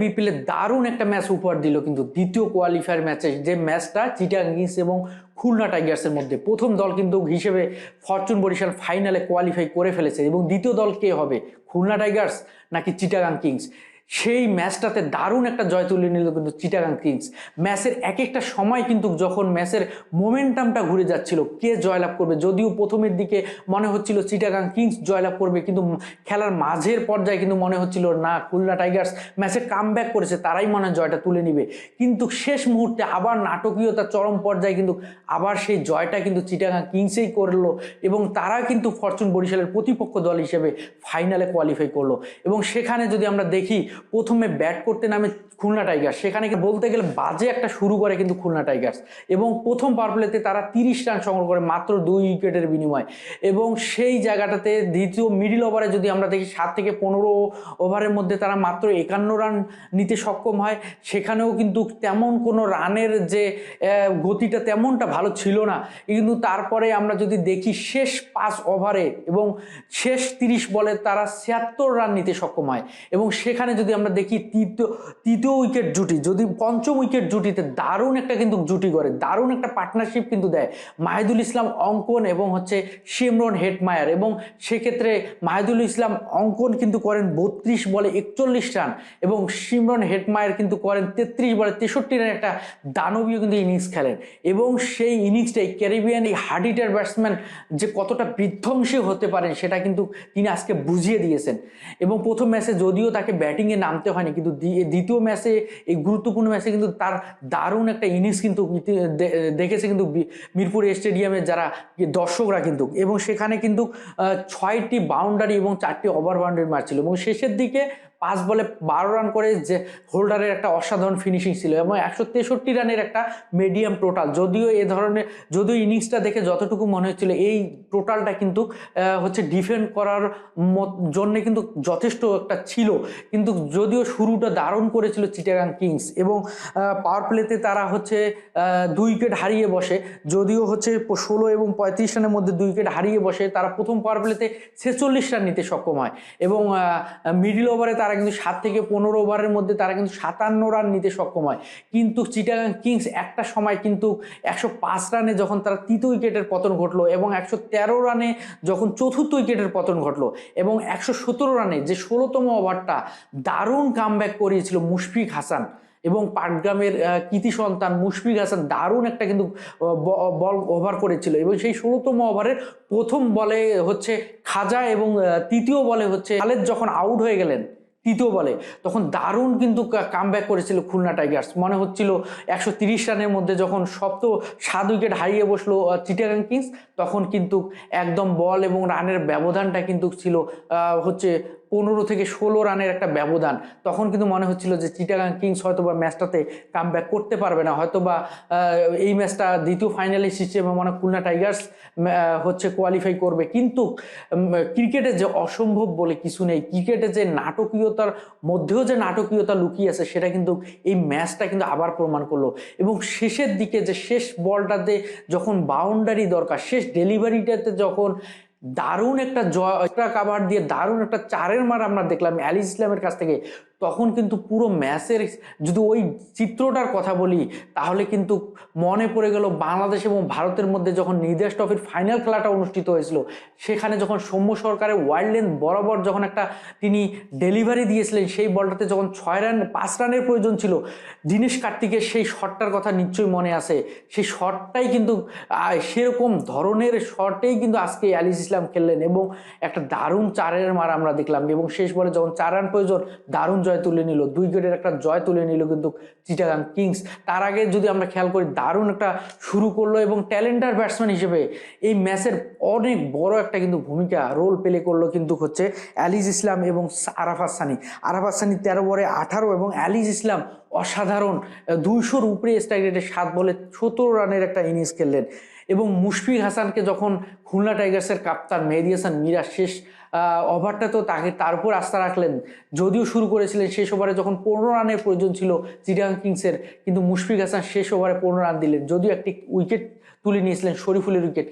বিপিএলে দারুণ একটা ম্যাচ উপহার দিল কিন্তু দ্বিতীয় কোয়ালিফায়ার ম্যাচে যে ম্যাচটা চিটাগাং কিংস এবং খুলনা টাইগার্সের মধ্যে। প্রথম দল কিন্তু হিসেবে ফরচুন বরিশাল ফাইনালে কোয়ালিফাই করে ফেলেছে এবং দ্বিতীয় দল কে হবে? খুলনা টাইগার্স নাকি চিটাগাং কিংস সেই ম্যাচটাতে দারুণ একটা জয় তুলে নিল কিন্তু চিটাগাং কিংস। ম্যাচের এক একটা সময় কিন্তু যখন ম্যাচের মোমেন্টামটা ঘুরে যাচ্ছিল, কে জয়লাভ করবে? যদিও প্রথমের দিকে মনে হচ্ছিল চিটাগাং কিংস জয়লাভ করবে, কিন্তু খেলার মাঝের পর্যায়ে কিন্তু মনে হচ্ছিল, না, খুলনা টাইগার্স ম্যাচে কাম করেছে, তারাই মনে হয় জয়টা তুলে নিবে। কিন্তু শেষ মুহূর্তে আবার নাটকীয়তা চরম পর্যায়ে কিন্তু আবার সেই জয়টা কিন্তু চিটাগাং কিংসেই করল এবং তারা কিন্তু ফরচুন বরিশালের প্রতিপক্ষ দল হিসেবে ফাইনালে কোয়ালিফাই করল। এবং সেখানে যদি আমরা দেখি প্রথমে ব্যাট করতে নামে খুলনা টাইগার্স সেখানে বলতে গেলে বাজে একটা শুরু করে কিন্তু খুলনা টাইগার্স এবং প্রথম পাওয়ার প্লেতে তারা তিরিশ রান সংগ্রহ করে মাত্র দুই উইকেটের বিনিময়। এবং সেই জায়গাটাতে দ্বিতীয় মিডিল ওভারে যদি আমরা দেখি, সাত থেকে পনেরো ওভারের মধ্যে তারা মাত্র একান্ন রান নিতে সক্ষম হয়। সেখানেও কিন্তু তেমন কোনো রানের যে গতিটা তেমনটা ভালো ছিল না। কিন্তু তারপরে আমরা যদি দেখি, শেষ পাঁচ ওভারে এবং শেষ তিরিশ বলে তারা ছিয়াত্তর রান নিতে সক্ষম হয়। এবং সেখানে যদি আমরা দেখি তৃতীয় তৃতীয় উইকেট জুটি, যদি পঞ্চম উইকেট জুটিতে দারুণ একটা কিন্তু জুটি করে দারুণ একটা পার্টনারশিপ কিন্তু দেয় মাহিদুল ইসলাম, অঙ্কন এবং হচ্ছে শিমরন হেটমায়ার এবং সেক্ষেত্রে মাহিদুল ইসলাম অঙ্কন কিন্তু করেন বত্রিশ বলে একচল্লিশ রান এবং শিমরন হেটমায়ার কিন্তু করেন তেত্রিশ বলে তেষট্টি রান একটা দানবীয় কিন্তু ইনিংস খেলেন এবং সেই ইনিংসটাই ক্যারিবিয়ান এই হার্ডিটার ব্যাটসম্যান যে কতটা বিধ্বংসী হতে পারেন সেটা কিন্তু তিনি আজকে বুঝিয়ে দিয়েছেন এবং প্রথম ম্যাচে যদিও তাকে ব্যাটিংয়ে নামতে হয়নি। কিন্তু দ্বিতীয় ম্যাচে এই গুরুত্বপূর্ণ ম্যাচে কিন্তু তার দারুণ একটা ইনিংস কিন্তু দেখেছে কিন্তু মিরপুর স্টেডিয়ামে যারা দর্শকরা কিন্তু। এবং সেখানে কিন্তু ছয়টি বাউন্ডারি এবং চারটি ওভার বাউন্ডারি মারছিল। এবং শেষের দিকে পাঁচ বলে বারো রান করে যে হোল্ডারের একটা অসাধারণ ফিনিশিং ছিল এবং একশো তেষট্টি রানের একটা মিডিয়াম টোটাল যদিও এ ধরনের, যদিও ইনিংসটা দেখে যতটুকু মনে হচ্ছিল, এই টোটালটা কিন্তু হচ্ছে ডিফেন্ড করার জন্য কিন্তু যথেষ্ট একটা ছিল। কিন্তু যদিও শুরুটা দারুণ করেছিল চিটাগাং কিংস এবং পাওয়ার প্লেতে তারা হচ্ছে দুই উইকেট হারিয়ে বসে। যদিও হচ্ছে ষোলো এবং পঁয়ত্রিশ রানের মধ্যে দুই উইকেট হারিয়ে বসে, তারা প্রথম পাওয়ার প্লেতে ছেচল্লিশ রান নিতে সক্ষম হয়। এবং মিডিল ওভারে তারা কিন্তু সাত থেকে পনেরো ওভারের মধ্যে তারা কিন্তু সাতান্ন রান নিতে সক্ষম হয়। কিন্তু চিটাগাং কিংস একটা সময় কিন্তু একশো পাঁচ রানে যখন তারা তৃতীয় উইকেটের পতন ঘটলো এবং একশো তেরো রানে যখন চতুর্থ উইকেটের পতন ঘটলো এবং একশো সতেরো রানে যে ষোলোতম ওভারটা দারুণ কামব্যাক করিয়েছিল মুশফিক হাসান এবং পাটগ্রামের কৃতি সন্তান মুশফিক হাসান দারুণ একটা কিন্তু বল ওভার করেছিল এবং সেই ষোলোতম ওভারের প্রথম বলে হচ্ছে খাজা এবং তৃতীয় বলে হচ্ছে খালেদ যখন আউট হয়ে গেলেন তৃতীয় বলে। তখন দারুণ কিন্তু কাম করেছিল খুলনা টাইগার্স মনে হচ্ছিল একশো রানের মধ্যে যখন সপ্ত, সাত উইকেট হারিয়ে বসল চিটাগাং কিংস তখন কিন্তু একদম বল এবং রানের ব্যবধানটা কিন্তু ছিল হচ্ছে পনেরো থেকে ষোলো রানের একটা ব্যবধান। তখন কিন্তু মনে হচ্ছিল যে চিটাগাং কিংস হয়তো বা ম্যাচটাতে কাম করতে পারবে না। হয়তো বা এই ম্যাচটা দ্বিতীয় ফাইনালি সিস্টেমে মনে হয় খুলনা টাইগার্স হচ্ছে কোয়ালিফাই করবে। কিন্তু ক্রিকেটে যে অসম্ভব বলে কিছু নেই, ক্রিকেটে যে নাটকীয়তার মধ্যেও যে নাটকীয়তা লুকিয়ে আছে, সেটা কিন্তু এই ম্যাচটা কিন্তু আবার প্রমাণ করল। এবং শেষের দিকে যে শেষ বলটাতে যখন বাউন্ডারি দরকার, শেষ ডেলিভারিটাতে যখন দারুণ একটা জয়, একটা কাভার দিয়ে দারুণ একটা চারের মার আমরা দেখলাম অ্যালি ইসলামের কাছ থেকে। তখন কিন্তু পুরো ম্যাচের যদি ওই চিত্রটার কথা বলি, তাহলে কিন্তু মনে পড়ে গেল বাংলাদেশ এবং ভারতের মধ্যে যখন নির্দেশ ট্রফির ফাইনাল খেলাটা অনুষ্ঠিত হয়েছিল, সেখানে যখন সৌম্য সরকারের ওয়াইল্ড লেন্থ বরাবর যখন একটা তিনি ডেলিভারি দিয়েছিলেন, সেই বলটাতে যখন ছয় রান পাঁচ রানের প্রয়োজন ছিল, দীনেশ কার্তিকের সেই শটটার কথা নিশ্চয়ই মনে আছে। সেই শটটাই কিন্তু সেরকম ধরনের শটেই কিন্তু আজকে অ্যালিস ইসলাম খেললেন এবং একটা দারুণ চারের মার আমরা দেখলাম এবং শেষ বলে যখন চার রান প্রয়োজন, দারুণ জয় তুলে নিল, দুই গেটের একটা জয় তুলে নিল কিন্তু চিটাগাং কিংস। তার আগে যদি আমরা খেয়াল করি, দারুণ একটা শুরু করল এবং ট্যালেন্টার ব্যাটসম্যান হিসেবে এই ম্যাচের অনেক বড় একটা কিন্তু ভূমিকা, রোল প্লে করল কিন্তু হচ্ছে অ্যালিজ ইসলাম এবং আরাফাত সানি। সানি তেরো বলে আঠারো এবং অ্যালিজ ইসলাম অসাধারণ, দুইশোর উপরে স্ট্রাইক রেটে সাত বলে সতেরো রানের একটা ইনিংস খেললেন। এবং মুশফিক হাসানকে যখন খুলনা টাইগার্সের কাপ্তান মেহেদি হাসান মিরা শেষ ওভারটা তো তাকে তার উপর আস্থা রাখলেন, যদিও শুরু করেছিলেন শেষ ওভারে যখন পনেরো রানের প্রয়োজন ছিল চিটাং কিংসের, কিন্তু মুশফিক হাসান শেষ ওভারে পনেরো রান দিলেন, যদিও একটি উইকেট তুলে নিয়েছিলেন শরীফুলের উইকেট।